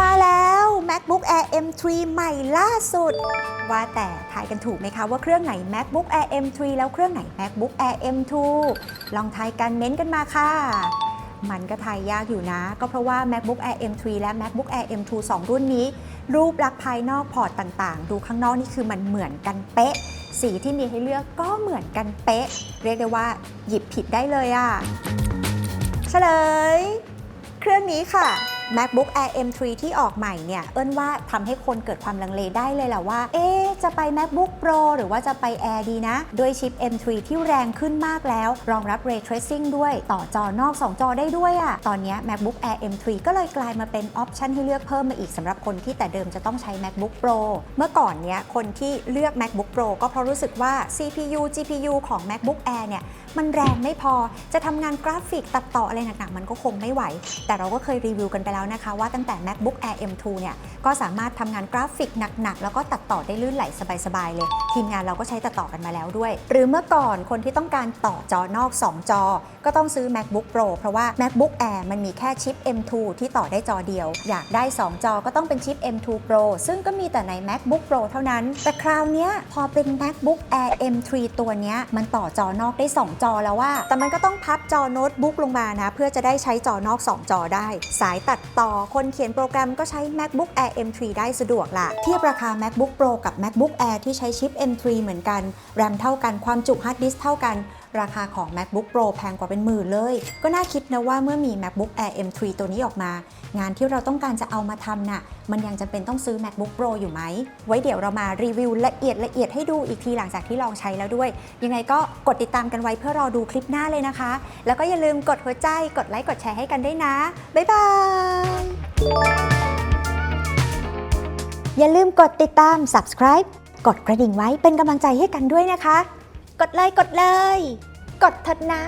มาแล้ว MacBook Air M3 ใหม่ล่าสุด ว่าแต่ทายกันถูกไหมคะว่าเครื่องไหน MacBook Air M3 แล้วเครื่องไหน MacBook Air M2 ลองทายกันเม้นต์กันมาค่ะ มันก็ทายยากอยู่นะ ก็เพราะว่า MacBook Air M3 และ MacBook Air M2 2 รุ่นนี้ รูปลักษณ์ภายนอกพอร์ตต่างๆ ดูข้างนอกนี่คือมันเหมือนกันเป๊ะ สีที่มีให้เลือกก็เหมือนกันเป๊ะ เรียกได้ว่าหยิบผิดได้เลยอะเฉลย เครื่องนี้ค่ะ MacBook Air M3 ที่ออกใหม่เนี่ยเอิ้นว่าทำให้คนเกิดความลังเลได้เลยแหละว่า เอ๊จะไป MacBook Pro หรือว่าจะไป Air ดีนะ ด้วยชิป M3 ที่แรงขึ้นมากแล้ว รองรับ Ray Tracing ด้วยต่อจอนอก 2 จอได้ด้วยอะ่ะ ตอนนี้ MacBook Air M3 ก็เลยกลายมาเป็นออปชันให้เลือกเพิ่มมาอีกสำหรับคนที่แต่เดิมจะต้องใช้ MacBook Pro เมื่อก่อนเนี้ยคนที่เลือก MacBook Pro ก็เพราะรู้สึกว่า CPU GPU ของ MacBook Air เนี่ยมันแรงไม่พอจะทำงานกราฟิกตัดต่ออะไรหนักๆมันก็คงไม่ไหว แต่เราก็เคยรีวิวกันไปแล้วนะคะว่าตั้งแต่ MacBook Air M2 เนี่ยก็สามารถทำงานกราฟิกหนักๆ แล้วก็ตัดต่อได้ลื่นไหลสบายๆเลย ทีมงานเราก็ใช้ตัดต่อกันมาแล้วด้วย หรือเมื่อก่อนคนที่ต้องการต่อจอนอก 2 จอ ก็ต้องซื้อ MacBook Pro เพราะว่า MacBook Air มันมีแค่ชิป M2 ที่ต่อได้จอเดียว อยากได้ 2 จอก็ต้องเป็นชิป M2 Pro ซึ่งก็มีแต่ใน MacBook Pro เท่านั้น แต่คราวนี้พอเป็น MacBook Air M3 ตัวนี้มันต่อจอนอกได้ 2 จอแล้วว่า แต่มันก็ต้องพับจอโน้ตบุ๊กลงมานะ เพื่อจะได้ใช้จอนอก 2 จอได้ สายตัดต่อคนเขียนโปรแกรมก็ใช้ MacBook Air M3 ได้สะดวกล่ะเทียบราคา MacBook Pro กับ MacBook Air ที่ใช้ชิป M3 เหมือนกัน แรมเท่ากันความจุฮาร์ดดิสก์เท่ากัน ราคาของ MacBook Pro แพงกว่าเป็นหมื่นเลย ก็น่าคิดนะว่าเมื่อมี MacBook Air M3 ตัวนี้ออกมา งานที่เราต้องการจะเอามาทำน่ะ มันยังจำเป็นต้องซื้อ MacBook Pro อยู่ไหม ไว้เดี๋ยวเรามารีวิวละเอียดละเอียดให้ดูอีกทีหลังจากที่ลองใช้แล้วด้วย ยังไงก็กดติดตามกันไว้เพื่อรอดูคลิปหน้าเลยนะคะ แล้วก็อย่าลืมกดหัวใจ กดไลค์ กดแชร์ให้กันด้วยนะ บ๊ายบาย อย่าลืมกดติดตาม subscribe กดกระดิ่งไว้เป็นกำลังใจให้กันด้วยนะคะ กดเลยกดเลย กดเถิดนะ